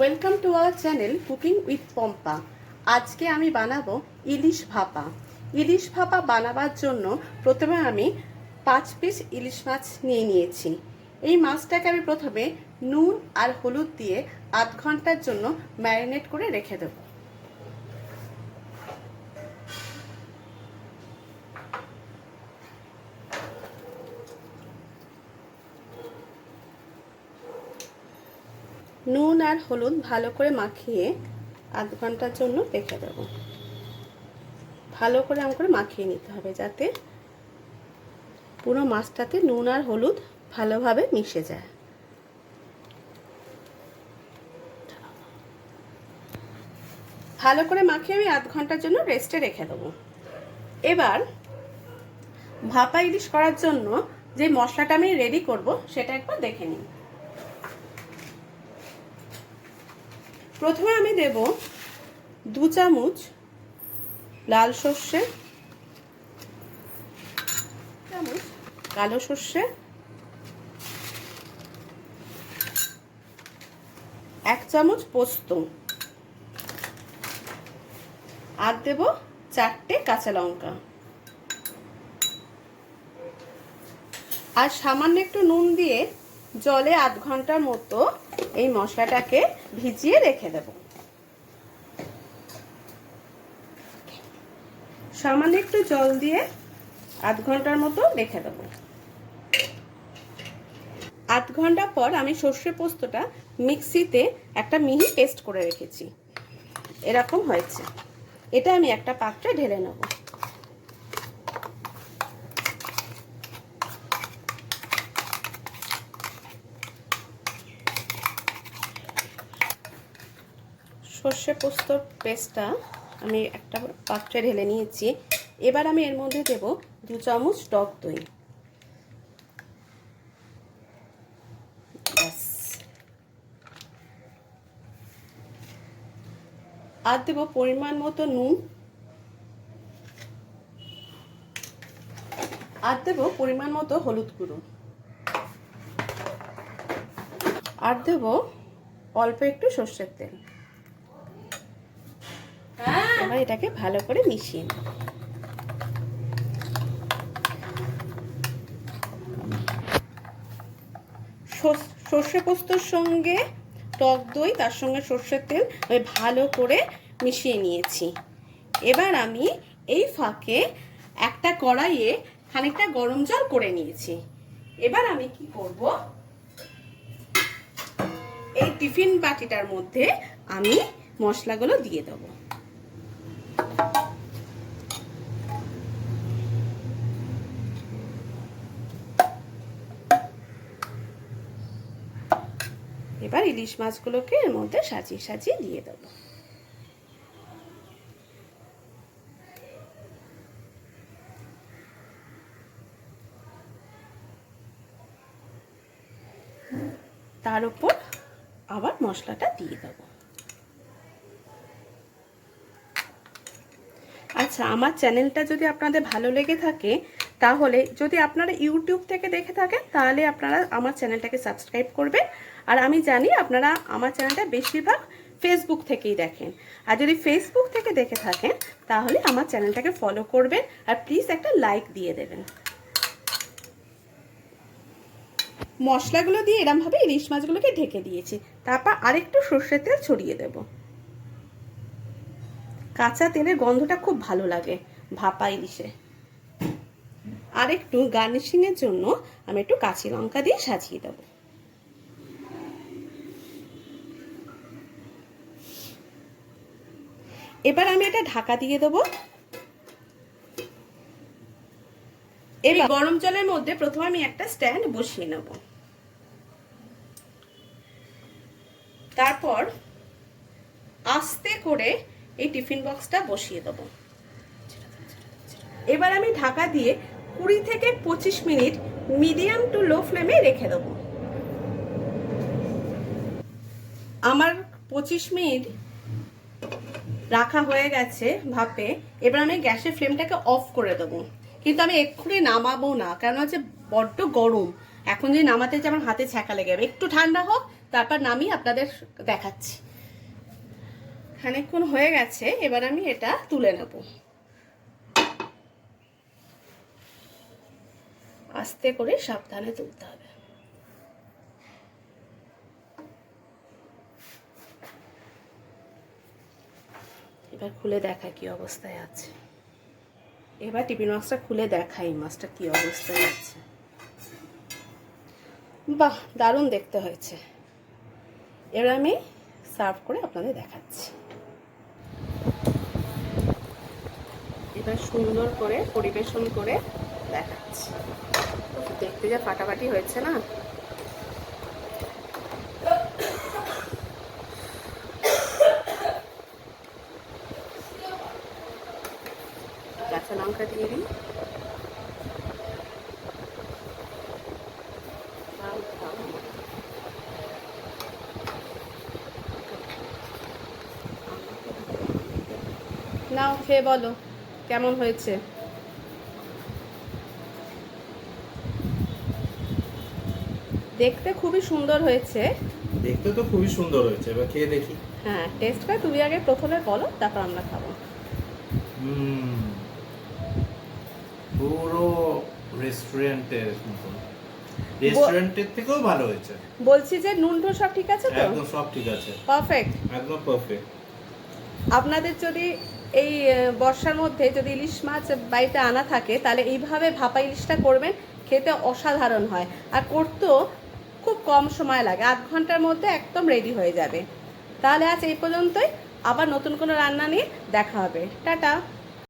Welcome to our channel cooking with Pampa আজকে আমি বানাবো ইলিশ ভাপা। ইলিশ ভাপা বানাবার জন্য প্রথমে আমি পাঁচ পিস ইলিশ মাছ নিয়ে নিয়েছি। এই মাছটাকে আমি প্রথমে নুন আর হলুদ দিয়ে আধ ঘণ্টার জন্য ম্যারিনেট করে রেখে দেবো। নুন আর হলুদ ভালো করে মাখিয়ে আধ ঘণ্টার জন্য রেখে দেবো। ভালো করে আম করে মাখিয়ে নিতে হবে যাতে পুরো মাছটাতে নুন আর হলুদ ভালোভাবে মিশে যায়। ভালো করে মাখিয়ে আমি আধ ঘণ্টার জন্য রেস্টে রেখে দেবো। এবার ভাপা ইলিশ করার জন্য যে মশলাটা আমি রেডি করব সেটা একবার দেখে নিন প্রথমে আমি দেব দু চামচ লাল সর্ষে চামচ কালো সর্ষে, এক চামচ পোস্ত। আর দেব চারটে কাঁচা লঙ্কা। আর সামান্য একটু নুন দিয়ে জলে আধ ঘণ্টার মতো এই মশলাটাকে ভিজিয়ে রেখে দেব। সামান্য একটু জল দিয়ে আধ ঘণ্টার মতো রেখে দেব। আধ ঘণ্টা পর আমি সর্ষে পোস্তটা মিক্সিতে একটা মিহি পেস্ট করে রেখেছি। এরকম হয়েছে। এটা আমি একটা পাত্রে ঢেলে নেব। সর্ষে পোস্তর পেস্টটা আমি একটা পাত্রে ঢেলে নিয়েছি। এবার আমি এর মধ্যে দেব দু চামচ টক দই। আর দেব পরিমাণ মতো নুন। আর দেব পরিমাণ মতো হলুদ গুঁড়ো। আর দেব অল্প একটু সর্ষের তেল। এবার এটাকে ভালো করে মিশিয়ে নেব। সর্ষে পোস্তর সঙ্গে টক দই, তার সঙ্গে সর্ষের তেল ভালো করে মিশিয়ে নিয়েছি। এবার আমি এই ফাঁকে একটা কড়াইয়ে খানিকটা গরম জল করে নিয়েছি। এবার আমি কি করব? এই টিফিন বাটিটার মধ্যে আমি মশলাগুলো দিয়ে দেবো। এবার ইলিশ মাছগুলোকে এর মধ্যে সাজিয়ে সাজিয়ে দিয়ে দেব। তার উপর আবার মশলাটা দিয়ে দেবো। আচ্ছা আমার চ্যানেলটা যদি আপনাদের ভালো লেগে থাকে, তাহলে যদি আপনারা ইউটিউব থেকে দেখে থাকেন, তাহলে আপনারা আমার চ্যানেলটাকে সাবস্ক্রাইব করবেন। আর আমি জানি আপনারা আমার চ্যানেলটা বেশিরভাগ ফেসবুক থেকেই দেখেন। আর যদি ফেসবুক থেকে দেখে থাকেন, তাহলে আমার চ্যানেলটাকে ফলো করবেন আর প্লিজ একটা লাইক দিয়ে দেবেন। মশলাগুলো দিয়ে এরমভাবে ইলিশ মাছগুলোকে ঢেকে দিয়েছি। তারপর আরেকটু সর্ষের তেল ছড়িয়ে দেব। কাঁচা তেলের গন্ধটা খুব ভালো লাগে ভাপা ইলিশে। আর একটু গার্নিশিংয়ের জন্য আমি একটু কাঁচি লঙ্কা দিয়ে সাজিয়ে দেবো। এবার আমি এটা ঢাকা দিয়ে দেবো। এবার গরম জলের মধ্যে প্রথমে আমি একটা স্ট্যান্ড বসিয়ে নেব। তারপর আস্তে করে এই টিফিন বক্সটা বসিয়ে দেবো। এবার আমি ঢাকা দিয়ে কুড়ি থেকে পঁচিশ মিনিট মিডিয়াম টু লো ফ্লেমে রেখে দেবো। আমার পঁচিশ মিনিট রাখা হয়ে গেছে ভাপে, এবার আমি গ্যাসের ফ্লেমটাকে অফ করে দেবো। কিন্তু আমি এক্ষুনি নামাবো না কেন হচ্ছে বড্ড গরম। এখন যদি নামাতে যে আমার হাতে ছ্যাঁকা লেগে যাবে। একটু ঠান্ডা হোক, তারপর নামিয়ে আপনাদের দেখাচ্ছি। খানিকক্ষণ হয়ে গেছে, এবার আমি এটা তুলে নেব। আস্তে করে সাবধানে তুলতে হবে। এবার খুলে দেখা কি অবস্থায় আছে। এবার টিফিন বক্সটা খুলে দেখাই মাছটা কি অবস্থায় আছে। বাহ, দারুণ দেখতে হয়েছে। এবার আমি সার্ভ করে আপনাদের দেখাচ্ছি। এবার সুন্দর করে পরিবেশন করে দেখাচ্ছি। দেখতে যা ফাটাফাটি হয়েছে না কাঁচা লঙ্কা দিয়ে দিই। নাও খেয়ে বলো কেমন হয়েছে? দেখতে খুবই সুন্দর হয়েছে। দেখতে তো খুবই সুন্দর হয়েছে এবার খেয়ে দেখি। হ্যাঁ টেস্ট করে তুমি আগে প্রথমে বলো তারপর আমরা খাব। হুম। পুরো রেস্টুরেন্টের মতন রেস্টুরেন্টের থেকেও ভালো হয়েছে। বলছি যে নুন সব ঠিক আছে তো? একদম সব ঠিক আছে। পারফেক্ট একদম পারফেক্ট আপনাদের যদি এই বর্ষার মধ্যে যদি ইলিশ মাছ বাড়িতে আনা থাকে তাহলে এইভাবে ভাপা ইলিশটা করবেন খেতে অসাধারণ হয়। আর করতেও খুব কম সময় লাগে আধ ঘণ্টার মধ্যে একদম রেডি হয়ে যাবে। তাহলে আজ এই পর্যন্তই আবার নতুন কোনো রান্না নিয়ে দেখা হবে। টাটা!